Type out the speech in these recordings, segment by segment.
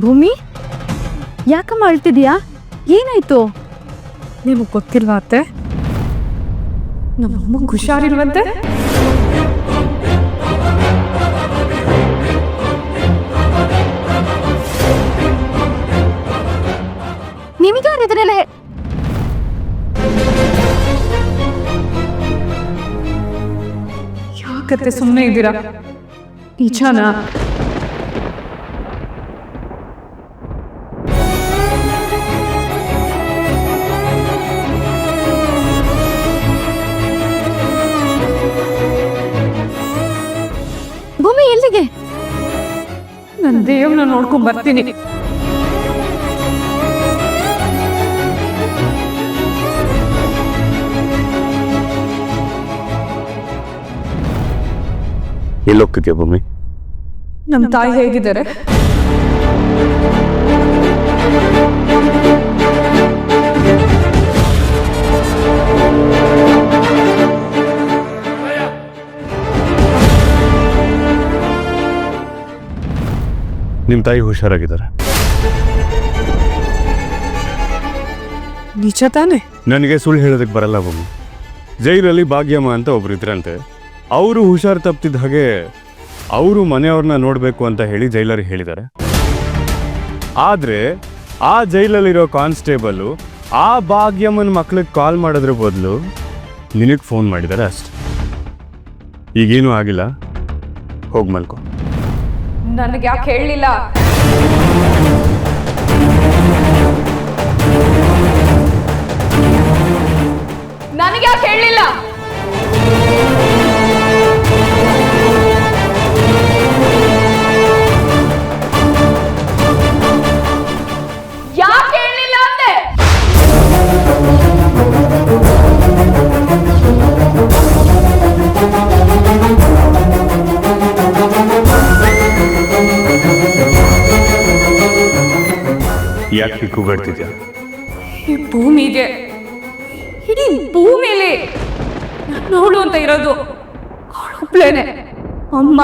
ಭೂಮಿ? ಯಾಕಮ್ಮ ಅಳ್ತಿದ್ಯಾ ಏನಾಯ್ತು? ನಿಮಗೆ ಗೊತ್ತಿಲ್ವಾ ಅತ್ತೆ? ನಮ್ಮ ಅಮ್ಮಗೆ ಹುಷಾರಿಲ್ವಂತೆ? ನಿಮಗೆ ಇದನ್ನೆಲ್ಲ ಯಾಕತ್ತೆ ಸುಮ್ಮನೆ ಇದ್ದೀರಾ? ನಿಜಾನಾ? ದೇವ್ನ ನೋಡ್ಕೊಂಡ್ ಬರ್ತೀನಿ. ಎಲ್ಲೋಗ್ತಿದ್ಯಾ ಭೂಮಿ? ನಮ್ಮ ತಾಯಿ ಹೇಗಿದ್ದಾರೆ? ನಿಮ್ಮ ತಾಯಿ ಹುಷಾರಾಗಿದ್ದಾರೆ. ನಿಜ ತಾನೆ? ನನಗೆ ಸುಳ್ಳು ಹೇಳೋದಕ್ಕೆ ಬರಲ್ಲ ಮಮ್ಮಿ. ಜೈಲಲ್ಲಿ ಭಾಗ್ಯಮ್ಮ ಅಂತ ಒಬ್ರು ಇದ್ರಂತೆ. ಅವರು ಹುಷಾರು ತಪ್ತಿದ್ದ ಹಾಗೆ ಅವರು ಮನೆಯವ್ರನ್ನ ನೋಡಬೇಕು ಅಂತ ಹೇಳಿ ಜೈಲರಿಗೆ ಹೇಳಿದ್ದಾರೆ. ಆದರೆ ಆ ಜೈಲಲ್ಲಿರೋ ಕಾನ್ಸ್ಟೇಬಲು ಆ ಭಾಗ್ಯಮ್ಮನ ಮಕ್ಳಿಗೆ ಕಾಲ್ ಮಾಡೋದ್ರ ಬದಲು ನಿನಗೆ ಫೋನ್ ಮಾಡಿದ್ದಾರೆ ಅಷ್ಟೆ. ಈಗೇನೂ ಆಗಿಲ್ಲ. ಹೋಗಿ ಮಲ್ಕೊ. ನನಗೆ ಯಾಕೆ ಹೇಳಲಿಲ್ಲ ನನಗೆ ಯಾಕೆ ಹೇಳಲಿಲ್ಲ ಯಾಕೆ ಕೂಗಾಡ್ತಿದ್ಯಾ ಈ ಭೂಮಿಗೆ, ಇಡೀ ಭೂಮಿಲಿ ನೋಡು ಅಂತ ಇರೋದು ಅಮ್ಮ.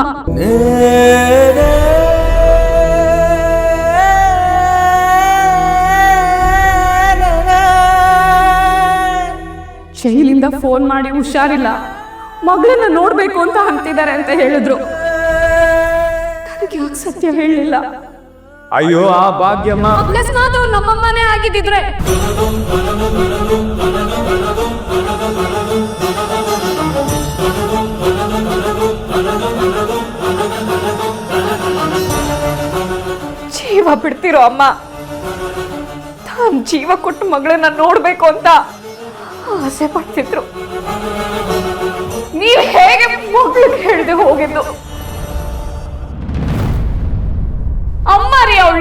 ಶೈಲಿಂದ ಫೋನ್ ಮಾಡಿ ಹುಷಾರಿಲ್ಲ. ಮಗಳನ್ನ ನೋಡ್ಬೇಕು ಅಂತ ಅಂತಿದ್ದಾರೆ ಅಂತ ಹೇಳಿದ್ರು. ಯಾಕೆ ಸತ್ಯ ಹೇಳಲಿಲ್ಲ? ಅಯ್ಯೋ ಆ ಭಾಗ್ಯಮ್ಮ. ಅಕಸ್ಮಾತ್ ಅವ್ರು ನಮ್ಮಮ್ಮನೇ ಆಗಿದ್ದಿದ್ರೆ. ಜೀವ ಬಿಡ್ತಿರೋ ಅಮ್ಮ. ತಾನ್ ಜೀವ ಕೊಟ್ಟು ಮಗಳನ್ನ ನೋಡ್ಬೇಕು ಅಂತ ಆಸೆ ಪಡ್ತಿದ್ರು. ನೀವ್ ಹೇಗೆ ಮಗಳಿಗೆ ಹೇಳಿದೆ ಹೋಗಿದ್ದು?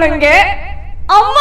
ನಂಗೆ ಅಮ್ಮ.